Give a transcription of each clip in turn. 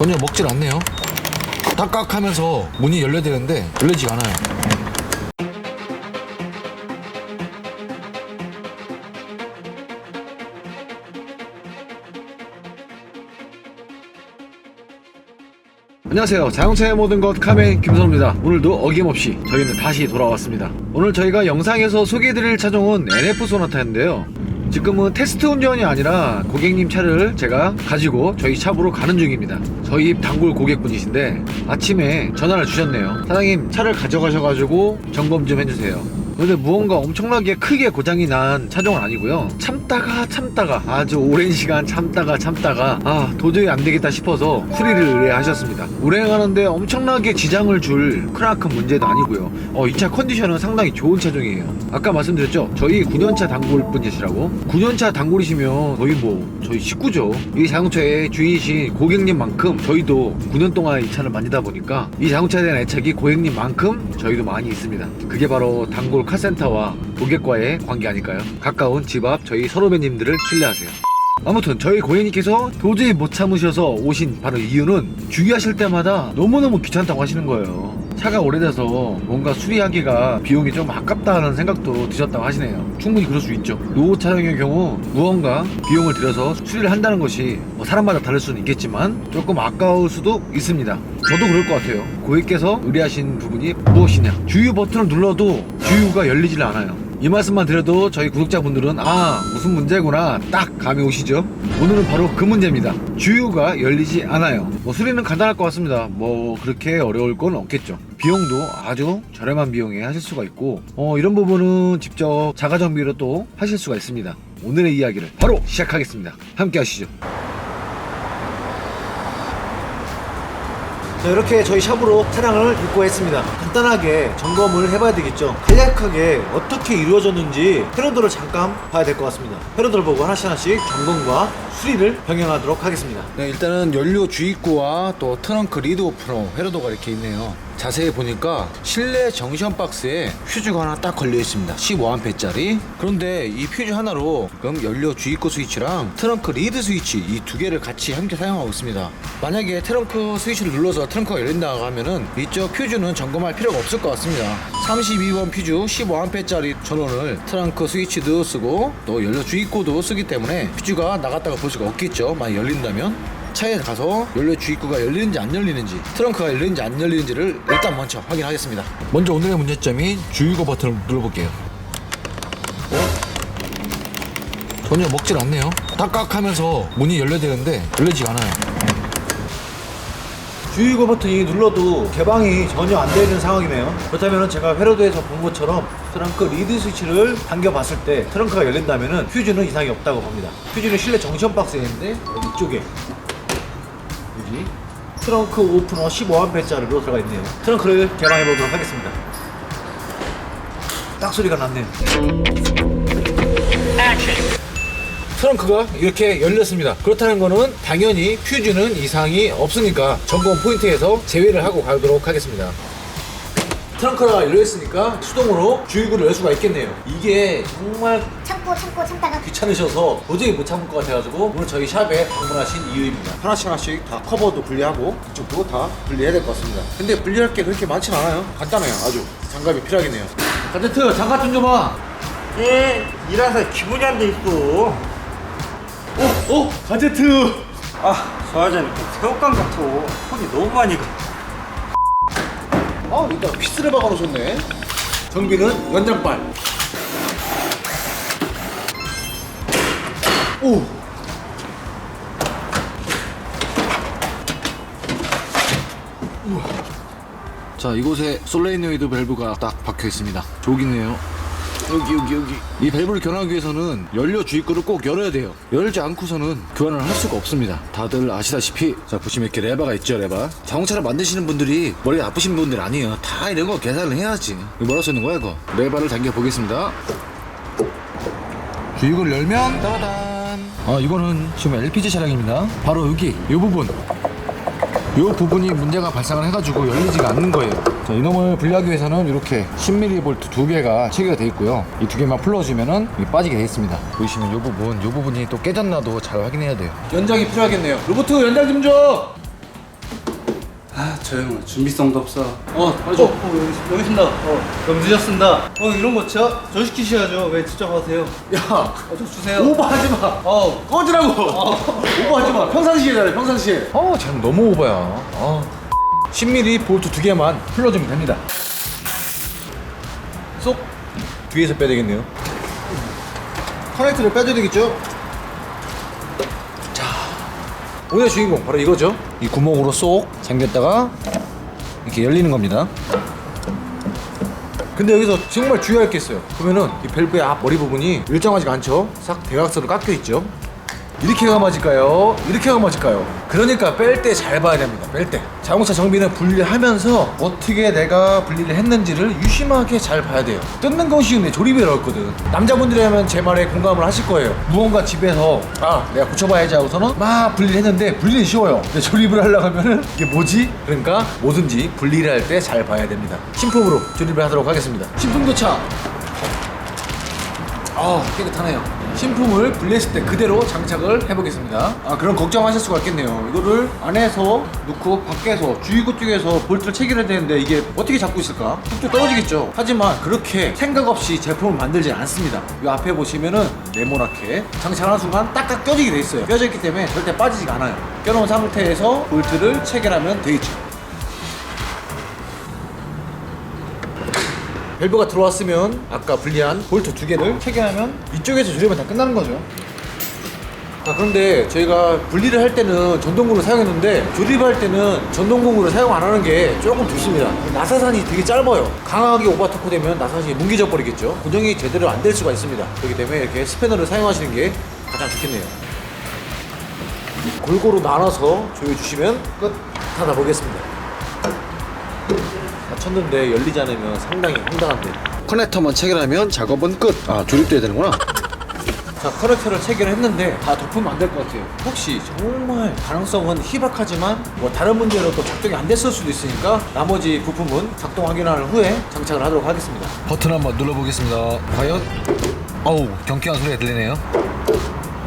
전혀 먹질 않네요. 딱딱 하면서 문이 열려야 되는데 열리지가 않아요. 안녕하세요. 자동차의 모든 것 카멘 김선우입니다. 오늘도 어김없이 저희는 다시 돌아왔습니다. 오늘 저희가 영상에서 소개해드릴 차종은 NF 소나타인데요. 지금은 테스트 운전이 아니라 고객님 차를 제가 가지고 저희 샵으로 가는 중입니다. 저희 단골 고객분이신데 아침에 전화를 주셨네요. 사장님 차를 가져가셔가지고 점검 좀 해주세요. 근데 무언가 엄청나게 크게 고장이 난 차종은 아니고요. 참다가 참다가 아주 오랜 시간 참다가 참다가 아 도저히 안 되겠다 싶어서 수리를 의뢰하셨습니다. 운행하는데 엄청나게 지장을 줄 크나큰 문제도 아니고요. 어, 이 차 컨디션은 상당히 좋은 차종이에요. 아까 말씀드렸죠. 저희 9년차 단골 분이시라고. 9년차 단골이시면 거의 뭐 저희 식구죠. 이 자동차의 주인이신 고객님만큼 저희도 9년 동안 이 차를 만지다 보니까 이 자동차에 대한 애착이 고객님만큼 저희도 많이 있습니다. 그게 바로 단골 카센터와 고객과의 관계 아닐까요? 가까운 집 앞 저희 선후배님들을 신뢰하세요. 아무튼 저희 고객님께서 도저히 못 참으셔서 오신 바로 이유는 주의하실 때마다 너무너무 귀찮다고 하시는 거예요. 차가 오래돼서 뭔가 수리하기가 비용이 좀 아깝다는 생각도 드셨다고 하시네요. 충분히 그럴 수 있죠. 노후 차량의 경우 무언가 비용을 들여서 수리를 한다는 것이 뭐 사람마다 다를 수는 있겠지만 조금 아까울 수도 있습니다. 저도 그럴 것 같아요. 고객께서 의뢰하신 부분이 무엇이냐? 주유 버튼을 눌러도 주유가 열리질 않아요. 이 말씀만 드려도 저희 구독자분들은 아 무슨 문제구나 딱 감이 오시죠? 오늘은 바로 그 문제입니다. 주유가 열리지 않아요. 뭐 수리는 간단할 것 같습니다. 뭐 그렇게 어려울 건 없겠죠. 비용도 아주 저렴한 비용에 하실 수가 있고 어 이런 부분은 직접 자가 정비로 또 하실 수가 있습니다. 오늘의 이야기를 바로 시작하겠습니다. 함께 하시죠 자, 이렇게 저희 샵으로 차량을 입고했습니다. 간단하게 점검을 해봐야 되겠죠. 간략하게 어떻게 이루어졌는지 회로도를 잠깐 봐야 될 것 같습니다. 회로도를 보고 하나씩 하나씩 점검과 수리를 병행하도록 하겠습니다. 네, 일단은 연료 주입구와 또 트렁크 리드 오프로 회로도가 이렇게 있네요. 자세히 보니까 실내 정션 박스에 퓨즈가 하나 딱 걸려 있습니다. 15A짜리. 그런데 이 퓨즈 하나로 지금 연료 주입구 스위치랑 트렁크 리드 스위치 이 두 개를 같이 함께 사용하고 있습니다. 만약에 트렁크 스위치를 눌러서 트렁크가 열린다고 하면은 이쪽 퓨즈는 점검할 필요가 없을 것 같습니다. 32번 퓨즈 15A짜리 전원을 트렁크 스위치도 쓰고 또 연료 주입구도 쓰기 때문에 퓨즈가 나갔다가 볼 수가 없겠죠. 만약 열린다면. 차에 가서 연료 주입구가 열리는지 안 열리는지 트렁크가 열리는지 안 열리는지를 일단 먼저 확인하겠습니다 먼저 오늘의 문제점인 주유구 버튼을 눌러볼게요 어? 전혀 먹질 않네요 딱딱하면서 문이 열려야 되는데 열리지가 않아요 주유구 버튼이 눌러도 개방이 전혀 안 되는 상황이네요 그렇다면 제가 회로도에서 본 것처럼 트렁크 리드 스위치를 당겨봤을 때 트렁크가 열린다면 퓨즈는 이상이 없다고 봅니다 퓨즈는 실내 정션 박스에 있는데 이쪽에 여기 트렁크 오프너 15A짜리로 들어가 있네요. 트렁크를 개방해 보도록 하겠습니다. 딱 소리가 났네요. 트렁크가 이렇게 열렸습니다. 그렇다는 거는 당연히 퓨즈는 이상이 없으니까 점검 포인트에서 제외를 하고 가도록 하겠습니다. 트렁크가 열려있으니까 수동으로 주유구를 열 수가 있겠네요. 이게 정말 참고 참고 참다가 귀찮으셔서 도저히 못 참을 것 같아가지고 오늘 저희 샵에 방문하신 이유입니다. 하나씩 하나씩 다 커버도 분리하고 이쪽도 다 분리해야 될 것 같습니다. 근데 분리할 게 그렇게 많진 않아요. 간단해요. 아주 장갑이 필요하겠네요. 가제트 장갑 좀 줘봐. 예, 일하서 기분이 안 돼 있어. 오, 오, 가제트. 아, 저 여자는 새우깡 같아. 손이 너무 많이 가. 아, 여기다 피스를 박아놓으셨네. 정비는 연장발. 오. 자 이곳에 솔레이노이드 밸브가 딱 박혀 있습니다. 저기네요. 여기 여기 여기. 이 밸브를 교환하기 위해서는 연료 주입구를 꼭 열어야 돼요. 열지 않고서는 교환을 할 수가 없습니다. 다들 아시다시피 자 보시면 이렇게 레바가 있죠 레바? 자동차를 만드시는 분들이 머리가 나쁘신 분들 아니에요. 다 이런 거 계산을 해야지. 이거 뭐라 써있는 거야 이거? 레바를 당겨 보겠습니다. 주입구를 열면 따단! 아 이거는 지금 LPG 차량입니다. 바로 여기 이 부분. 이 부분이 문제가 발생을 해가지고 열리지가 않는 거예요. 자, 이놈을 분리하기 위해서는 이렇게 10mm 볼트 두 개가 체계가 되어 있고요. 이 두 개만 풀어주면은 이게 빠지게 되어 있습니다. 보시면 이 부분, 이 부분이 또 깨졌나도 잘 확인해야 돼요. 연장이 필요하겠네요. 로보트 연장 좀 줘. 저 형은 준비성도 없어. 어, 빨리 줘. 어, 여기, 여기 있습니다. 어, 너무 늦었습니다. 어, 이런 거 저, 저 시키셔야죠. 왜 직접 하세요? 야 어, 저 주세요. 오버하지 마. 어, 꺼지라고. 오버하지 마. 평상시에 잘해. 평상시에. 어, 쟤는 너무 오버야. 어. 10mm 볼트 두 개만 풀러주면 됩니다. 쏙 뒤에서 빼야 되겠네요. 커넥터를 빼줘야 되겠죠? 자, 오늘 주인공 바로 이거죠. 이 구멍으로 쏙 잠겼다가 이렇게 열리는 겁니다. 근데 여기서 정말 주의할 게 있어요. 보면은 이 밸브의 앞 머리 부분이 일정하지가 않죠. 싹 대각선으로 깎여 있죠. 이렇게가 맞을까요? 이렇게가 맞을까요? 그러니까 뺄 때 잘 봐야 됩니다. 뺄 때. 자동차 정비는 분리하면서 어떻게 내가 분리를 했는지를 유심하게 잘 봐야 돼요. 뜯는 건 쉬운데 조립이 어렵거든. 남자분들이라면 제 말에 공감을 하실 거예요. 무언가 집에서 아 내가 고쳐봐야지 하고서는 막 분리를 했는데 분리는 쉬워요. 근데 조립을 하려고 하면은 이게 뭐지? 그러니까 뭐든지 분리를 할 때 잘 봐야 됩니다. 신품으로 조립을 하도록 하겠습니다. 신품 교차. 아 깨끗하네요. 신품을 분리했을 때 그대로 장착을 해보겠습니다. 아 그럼 걱정하실 수가 있겠네요. 이거를 안에서 넣고 밖에서 주위구 쪽에서 볼트를 체결해야 되는데 이게 어떻게 잡고 있을까? 툭툭 떨어지겠죠. 하지만 그렇게 생각 없이 제품을 만들진 않습니다. 이 앞에 보시면은 네모나게 장착하는 순간 딱딱 껴지게 돼 있어요. 껴져 있기 때문에 절대 빠지지가 않아요. 껴놓은 상태에서 볼트를 체결하면 되겠죠. 밸브가 들어왔으면 아까 분리한 볼트 두 개를 체결하면 이쪽에서 조립은 다 끝나는 거죠. 자, 그런데 저희가 분리를 할 때는 전동공을 사용했는데 조립할 때는 전동공구를 사용 안 하는 게 조금 좋습니다. 나사산이 되게 짧아요. 강하게 오버토크 되면 나사산이 뭉개져 버리겠죠. 고정이 제대로 안 될 수가 있습니다. 그렇기 때문에 이렇게 스패너를 사용하시는 게 가장 좋겠네요. 골고루 나눠서 조여주시면 끝 닫아 보겠습니다. 쳤는데 열리지 않으면 상당히 황당한데. 커넥터만 체결하면 작업은 끝. 아 조립돼야 되는구나. 자, 커넥터를 체결했는데 다 덮으면 안 될 것 같아요. 혹시 정말 가능성은 희박하지만 뭐 다른 문제로 또 작동이 안 됐을 수도 있으니까 나머지 부품은 작동 확인한 후에 장착을 하도록 하겠습니다. 버튼 한번 눌러보겠습니다. 과연? 어우, 경쾌한 소리가 들리네요.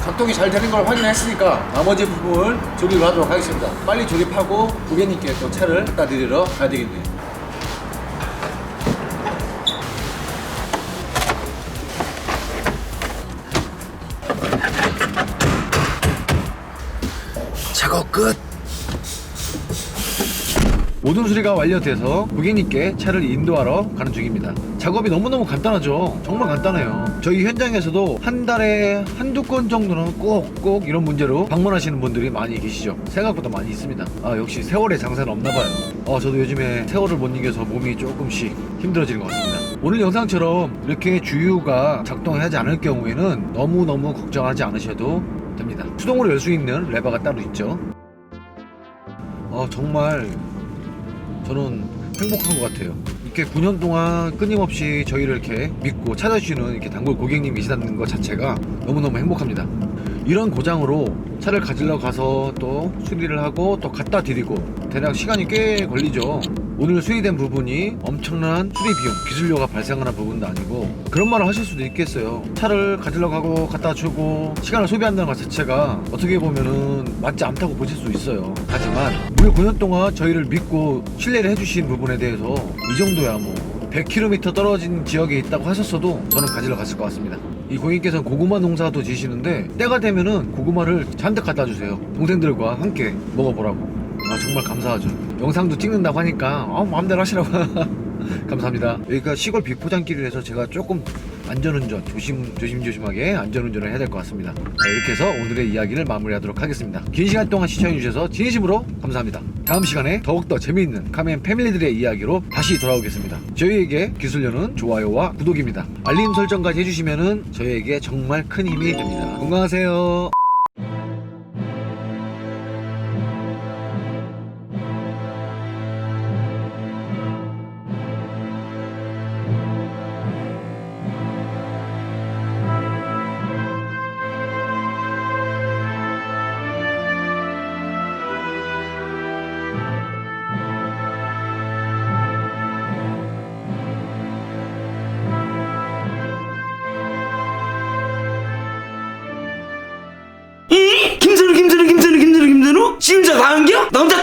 작동이 잘 되는 걸 확인했으니까 나머지 부분을 조립을 하도록 하겠습니다. 빨리 조립하고 고객님께 또 차를 갖다 드리러 가야 되겠네요. 끝. 모든 수리가 완료돼서 고객님께 차를 인도하러 가는 중입니다. 작업이 너무너무 간단하죠. 정말 간단해요. 저희 현장에서도 한 달에 한두 건 정도는 꼭꼭 이런 문제로 방문하시는 분들이 많이 계시죠. 생각보다 많이 있습니다. 아, 역시 세월의 장사는 없나 봐요. 어, 저도 요즘에 세월을 못 이겨서 몸이 조금씩 힘들어지는 것 같습니다. 오늘 영상처럼 이렇게 주유가 작동하지 않을 경우에는 너무너무 걱정하지 않으셔도 됩니다. 수동으로 열 수 있는 레버가 따로 있죠. 어, 정말 저는 행복한 것 같아요. 이렇게 9년 동안 끊임없이 저희를 이렇게 믿고 찾아주시는 이렇게 단골 고객님이시다는 것 자체가 너무너무 행복합니다. 이런 고장으로 차를 가지러 가서 또 수리를 하고 또 갖다 드리고 대략 시간이 꽤 걸리죠. 오늘 수리된 부분이 엄청난 수리 비용, 기술료가 발생하는 부분도 아니고 그런 말을 하실 수도 있겠어요. 차를 가지러 가고 갖다 주고 시간을 소비한다는 것 자체가 어떻게 보면은 맞지 않다고 보실 수 있어요. 하지만 무려 9년 동안 저희를 믿고 신뢰를 해주신 부분에 대해서 이 정도야 뭐 100km 떨어진 지역에 있다고 하셨어도 저는 가지러 갔을 것 같습니다. 이 고객님께서는 고구마 농사도 지시는데 때가 되면은 고구마를 잔뜩 갖다 주세요. 동생들과 함께 먹어보라고. 아 정말 감사하죠. 영상도 찍는다고 하니까 아, 마음대로 하시라고. 감사합니다. 여기가 시골 비포장길이라서 제가 조금 안전운전 조심 조심조심하게 안전운전을 해야 될 것 같습니다. 자, 이렇게 해서 오늘의 이야기를 마무리하도록 하겠습니다. 긴 시간 동안 시청해 주셔서 진심으로 감사합니다. 다음 시간에 더욱더 재미있는 카멘 패밀리들의 이야기로 다시 돌아오겠습니다. 저희에게 기술료는 좋아요와 구독입니다. 알림 설정까지 해주시면은 저희에게 정말 큰 힘이 됩니다. 건강하세요. 진짜 나은겨? 나 혼자